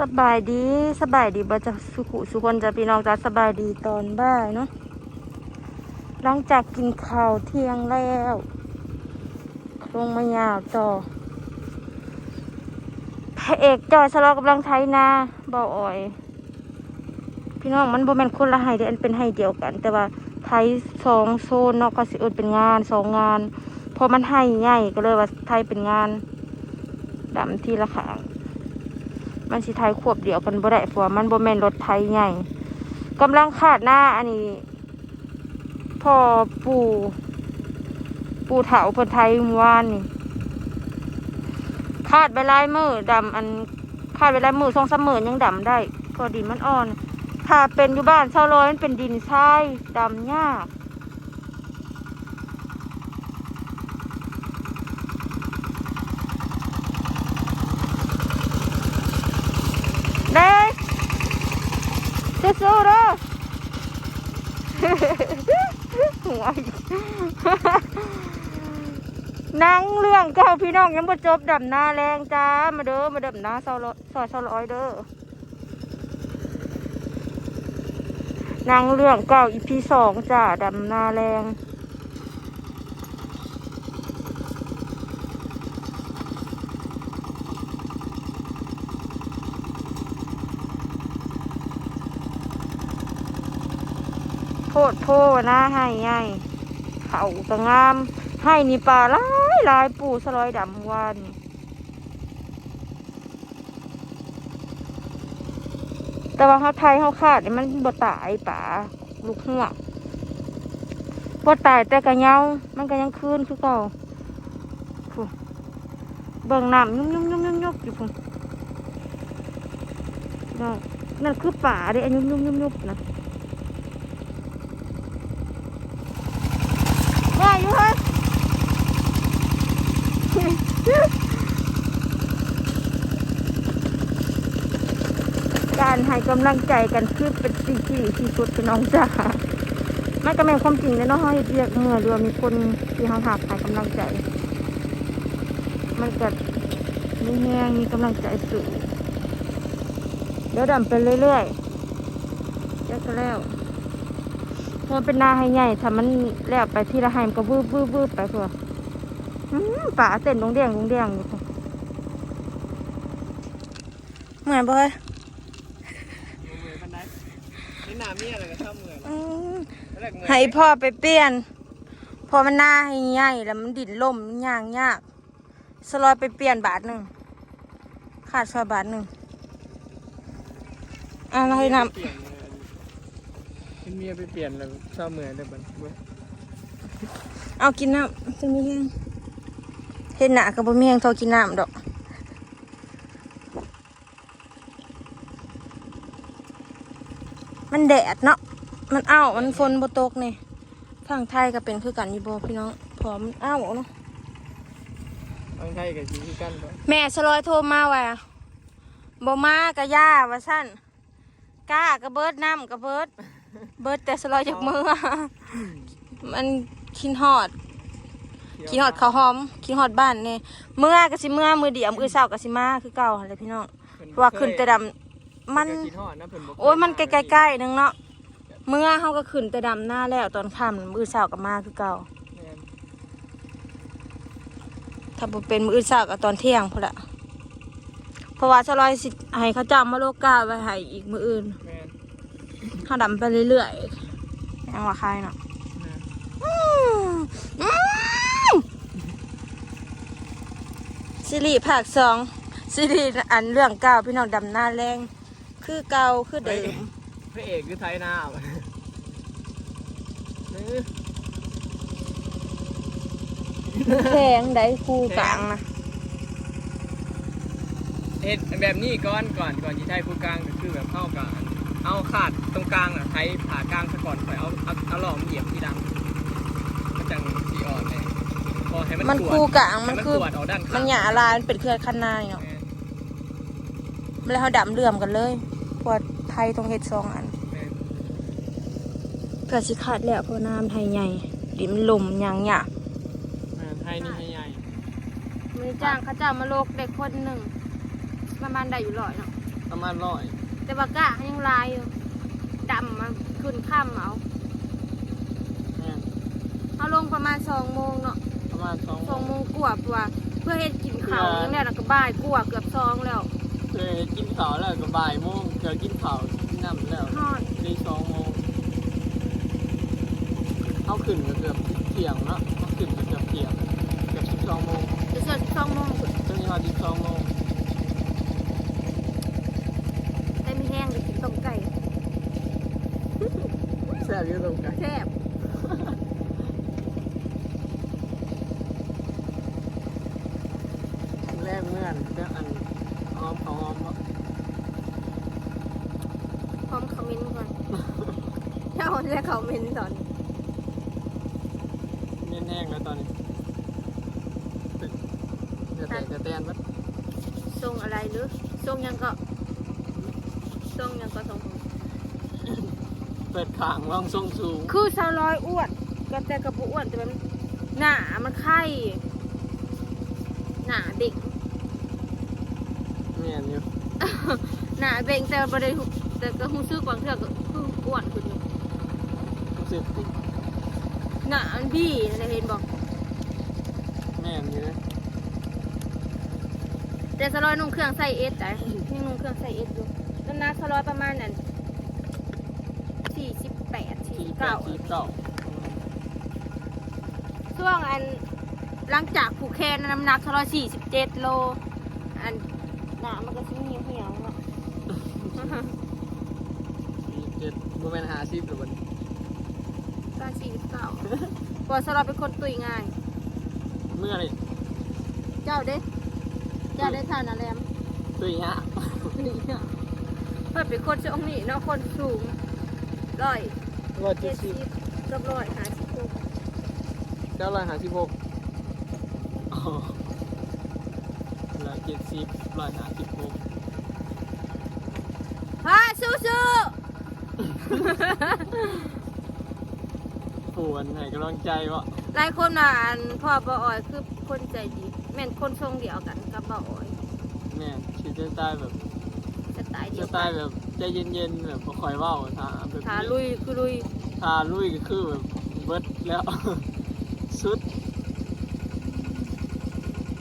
สบายดีสบายดีบ่จะสุขุสุคนจะพี่น้องจะสบายดีตอนบ่ายเนาะหลังจากกินข้าวเที่ยงแล้วลงมายาวต่อพระเอกจอยสลอกำลังไทยนาเบาอ่อย พี่น้องมันบ่แม่นคนละไห้เด้อันเป็นไห้เดียวกัน แต่ว่าไทยสองโซนเนาะก็สิเอิ้นเป็นงานสองงานเพอมันไห้ใหญ่ก็เลยว่าไทยเป็นงานดำทีละขาง มันสิไทยควบเดียวกันบ่ได้เพราะว่ามันบ่แม่นรถไทยใหญ่กำลังคาดหน้าอันนี้พ่อปู่ปู่เถาเพิ่นไทยมวานนี่คาดไปลายมือดำอันคาดไปลายมือสองเสมอยังดำได้เพอดินมันอ่อน ถ้าเป็นอยู่บ้านเช่าร้อยมันเป็นดินทรายดำยากเด้สู้ๆเด้อ หัวนั่งเรื่องเก่าพี่น้องยังบ่จบดับนาแรงจ้า มาเด้อ มาดับนาเศร้าร้อยซอยเศร้าร้อยเด้อนั่งเรื่องเก่าอีพีสองจ้าดับนาแรง โพดโพนะให้ใหญ่เขาก็งาม ให้นี่ปลาหลายหลายปูสลอยดำวานแต่ว่าเขาไทยเขาขาดนี่มันบ่ตายป่าลูกหัวบ่ตายแต่กะเงามันก็ยังคืนคือเก่าเบิ่งน้ำยุ่มยุ่มยุ่มยุ่มยุ่มอยู่พุ่นนั่นนั่นคือป่าเด้อยุ่มยุ่มยุ่มยุ่มนะ ว่าอยู่ฮ้ยการให้กำลังใจกันคือเป็นสิ่งที่ดีที่สุดพี่น้องจ้ามันก็แม่นความจริงเลยเนาะเฮาเรียกเมื่อเรือว่ามีคนที่เฮาหักให้กำลังใจ มันก็มีแรงมีกำลังใจสูงเดี๋ยวดำไปเรื่อยๆแล้วก็แล้ว พอเป็นนาให้ใหญ่ถ้ามันแล้วไปที่ละให้มันก็วืบวืบวืบไปเพื่ออืมป่าเต้นดงเดียงดงเดียงอยู่พุ่นเหมือนบ่เฮ้ยมือกันได้นี่หนาเมียอะไรก็ชอบมืออืมแรกมือให้พ่อไปเปลี่ยน พอมันหน้าให้ใหญ่แล้วมันดินล่มมันย่างยากสลอยไปเปลี่ยนบาทหนึ่งขาดซอยบาทหนึ่งอะเราให้นเปลี่ยน เลยเป็นเมียไปเปลี่ยนแล้วชอบมือได้บันเว้ยำเอากินน้ำจะมีแห้งเห็นหนากับบ่มีแห้งเทอกินน้ำดอกมันแดดเนาะ มันอ้าว มันฝนบ่ตกนี่ฝั่งไทยก็เป็นคือกันอยู่บ่พี่น้องพอมันอ้าวเนาะบางไทยกับชีวิตกันบ่แม่สลอยโทรมาว่าบ่มากะย่าว่าสั้นกล้ากะเบิดน้ำกะเบิด เบิดแต่สลอยจากมือมันคินหอดคินหอดข้าวหอมคินหอดบ้านนี่เมื่อกะสิเมื่อมือเดียวมือเช้ากะสิมาคือเก่าหั่นแหละพี่น้องเพราะว่าขึ้นแต่ดำมันคิดฮอดนะเพิ่นบ่เคโอ้ยมันใกล้ๆๆนึงเนาะเมื่อเฮาก็ขึ้นแต่ดำหน้าแล้วตอนค่ำมือเช้าก็มาคือเก่าแม่นถ้าบ่เป็นมื้ออื่นเช้าก็ตอนเที่ยงพุ่นละเพราะว่าสลอยสิให้เขาจำมาโลกาไว้ให้อีกมื้ออื่นแม่น เขาดำไปเรื่อยๆยังว่าใครเนาะแม่นอืมอืมซีรีส์ภาคสองซีรีส์อันเรื่องเก่าพี่น้องดำหน้าแรง คือเก่าคือเดิมพระเอกคือไทยนาบ่นี่แพงได้คู่กลางนะเฮ็ดแบบนี้ก่อนก่อนก่อนที่ไทยผู้กลางก็คือแบบเข้ากัน เอาขาดตรงกลางอะไทยผ่ากลางซะก่อนค่อยเอาเอาเอาหลอมเหยียบที่ดังมันจังสีอ่อนเลยพอให้มันมันตรวจคู่กลางมันให้คือ ตรวจเอาด้านข้างมันหยาลายมันเป็นเครือคันนายเนาะแม่นแล้วเขาดำเลื่อมกันเลยพวกไทยตรงเฮ็ดสองอันแม่นเกิดสิขาดแล้วเพราะน้ำไทยใหญ่ดินลมหยังหยาแม่นไทยนี่ให้ใหญ่มือจ้างเขาจ้างมาโลกเด็กคนหนึ่งประมาณได้อยู่ร้อยเนาะปประมาณร้อย แต่ว่ากะยังลายอยู่ดำมาขึ้นข้ามเอาแม่นเอาลงประมาณสองโมงเนาะประมาณสองสองโมงกว่าตัวาเพื่อให้กินข้าวอย่างนี้แล้วก็บ่ายกว่าเกือบสองแล้วเคยกินข้าวแล้วก็บ่ายโมงเกือกินข้าวกินน้ำแล้วฮอดตีสองโมงเอาขึ้นก็เกือบเที่ยงเนาะเอาขึ้นก็เกือบเที่ยงเกือบสิบสองโมงจะเสร็จสองโมง จนนี้พอสิบสองโมง ได้ไม่แห้งเลยกินต้มไก่ แซ่ บอยู่ตรงกันแซ่บแรกเมื่อนเรื่องอันหอมเขาหอมเนาะพร้อมคอมเมนต์ก่อนเจ้าจะคอมเมนต์ตอนนี้เนียนแห้งแล้วตอนนี้จะแตกจะแตนมั้ยทรงอะไรหรือทรงยังก็ทรงยังก็ทรง เปิดข่างวางทรงสูงคือชาวร้อยอ้วนก็แต่กระปุอ้วนแต่มันหนามันไข่หนาเด็กเนียนอยู่หนาเบ่งแต่บริแต่ก็หูซื้อกวางเถื่อก็คืออ้วนขึ้นอยู่รู้สึกหนาอันพี่นะเห็นบอกแม่นอยู่นะแต่สลอยนุ่งเครื่องใส่เอสแต่นี่นุ่งเครื่องใส่เอสอยู่น้ำหนักสลอยประมาณนั้นสี่สิบแป ดสี่สี่สิบแปเก้าดสี่เก้าช่วงอันหลังจากผูกแขนน้ำหนักสลอยสี่สิบเจ็ดโล อันหนามันก็ชิ้นเหี่ยวเหี่ยวๆเนาะสี่เจ็ดโมเมนต์หาซีหรือวันก็สี่สิบเก้าพอสลอยเป็นคนตุยง่าย เมื่อนี่เจ้าเด้เจ้าได้ทานอะไรมตุยฮะนี่อะเพิ่นเป็นคนช่วงนี้เนาะคนสูงร้อย ร้อยเจ็เจ็ดดสิสิบบกับร้อยห้าสิบหกเก้าร้อยห้าสิบหกอ๋อร้อยเจ็ดสิบร้อยห้าสิบหกฮะสู้สู้ปวนให้กำลังใจวะหลายคนอ่านพ่อบ่ออยคือคนใจดีแม่นคนทรงเดียวกันกับบ่ออยแม่นชีวิตสไตล์แบบสไตล์เดีสยวไตกันล์แบบ ใจเย็นๆแบบบ่คอยเว้าถ้าแบบขาลุยคือลุยถ้าลุยก็คือแบบเบิดแล้ว สุด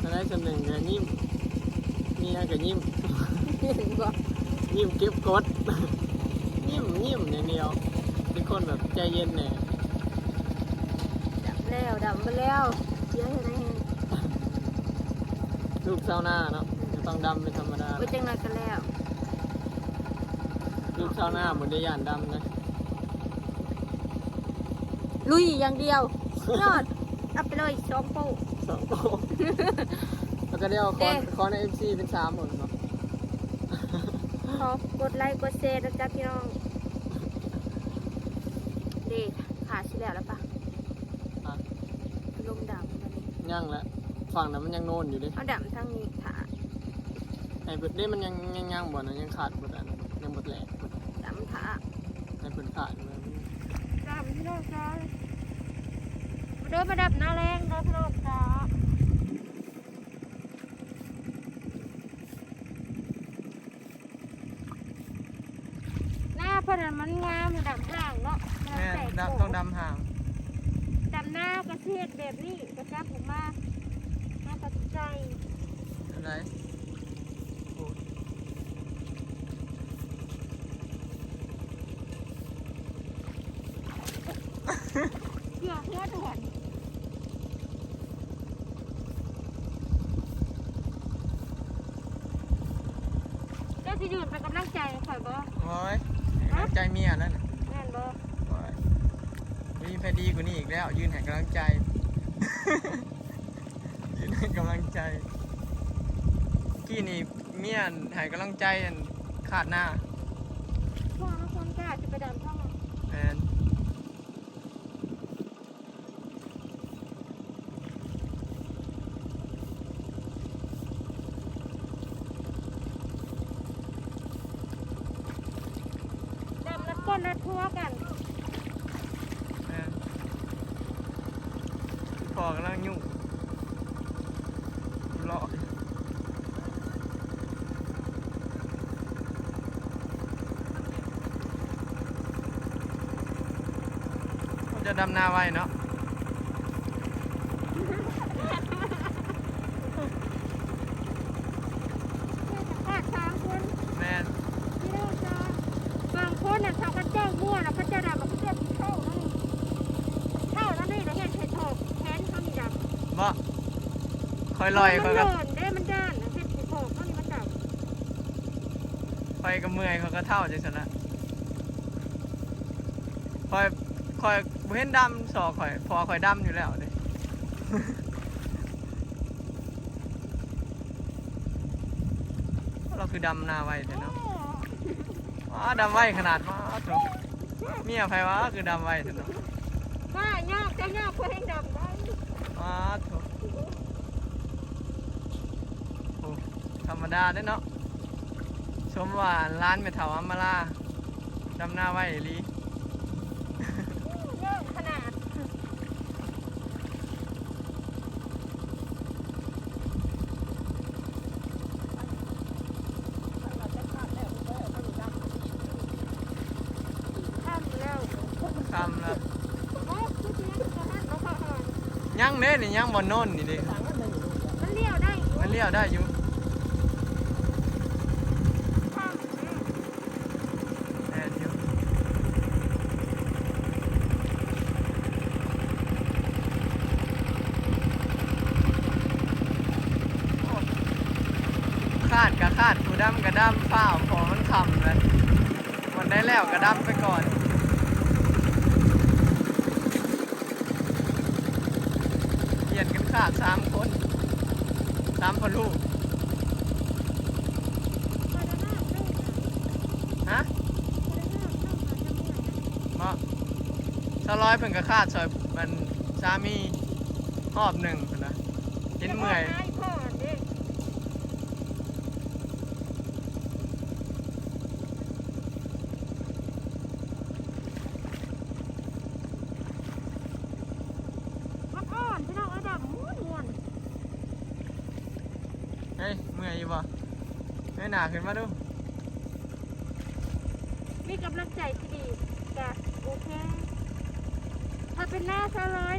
ถ้าได้จำหนึ่งก็ยิ้มนี่นะก็ยิ้มเห็นบ่ยิ้มเก็บกด ยิ้มยิ้มอย่างเดียวเป็นคนแบบใจเย็นเนี่ย ดับแล้วดับมาแล้วเยอะเห็นไหมลูกเศร้าหน้าเนาะก็ต้องดำเป็นธรรมดา ไปจังไรกันแล้ว ลูกเศร้าหน้าบนได้ย่านดำนะลุยอย่างเดียวยอดเอาไปเลยสองโป๊ะสองโป๊ะแล้วก็เดี๋ยวคเด้อนคอนในเอฟซีเป็นสามหมดเนาะขอกดไลค์กดแชร์นะจ๊ะพี่น้องเด็ขาชิแล้วแล้วปะอะลมดำตอนนี้ย่างแล้วฝั่งนั้นมันยังโน่นอยู่ดิเอาดำทางนี้ขาไอ้เปิดได้มันยังยังยังบ่นะยังขาดหมดอันยังหมดแหลกดำขา ไอ้เปิดขาดอยู่เลยดำพี่น้องจ้ามาเดินมาดับหน้าแรงเด้อพี่น้องจ้าหน้าเพนนันมันงามดำห่างเนาะแม่ดำโขต้องดำห่างดำหน้ากระเทียดแบบนี้กระจับผมมาหน้าตัดใจอะไรโอ้ย เพื่อเพื่อด่วนเจ้าที่ยืนเป็นกำลังใจข่อยบ่โอ้ยกำลังใจเมียนั่นน่ะแม่นบ่โอ้ยมีแพดีกว่านี้อีกแล้ว ยืนให้กำลังใจ ยืนให้กำลังใจกี้นี่เมียนให้กำลังใจอันขาดหน้าพ่อน้องคนกล้าจะไปดำท่อ รถทัวกันพอกำลังยุ่งรอจะดำนาไว้เนาะ คอยลอยคมัอยนก็หล่นเด้มันด้านน่ะเห็ดเห็ดถกเขานี่มันดำคอยก็เมื่อยเขาก็เท่าจังซั่นละคอยคอยบ่เห็นดำสอคอย พอคอยดำอยู่แล้วเด้เราคือดำนาไว้เด้เนาะว้าดำไว้ขนาดมาโถเมียไผวะคือดำไว้เด้เนาะว่ายากจะยากเพื่อให้ดำได้ว้าโถโอ้ธ รรมดาเด้เนาะชมว่าร้านเมถาอัมมาลาดำนาไว้อีหลีเยอะขนาดข้ามแล้วคำแล้วโอ้คือเสียงกระหันเอาเข้าอ่อนยังเด้นี่ยังบ่โน่นนี่เด้ มันเลี้ยวได้อยู่มันเลี้ยวได้อยู่ ข้ามแม่ แน่นอยู่โอ้คาด กะดผู้ดำกะดำฝ้าวพอมันคำเลยมันได้แล้วกระดำไปก่อนเปลี่ยนกันขาดสามคนสามคนลูกไปด้านหน้าเรื่องฮะไปด้านหน้าเรื่องมันจะไม่ไหวนะเพราะสร้อยเพิ่นก็ขาดซอยมันสามีรอบหนึ่งพุ่นนะเห็นเมื่อย จะบกให้พ่อเด้มันอ่อนพี่น้องเอาดำม้วนม้วน เฮ้ยเมื่อยอยู่บ่เฮ้ย หนาขึ้นมาดูมีกำลังใจที่ดีกะโอเค ถ้าเป็นหน้าซะร้อย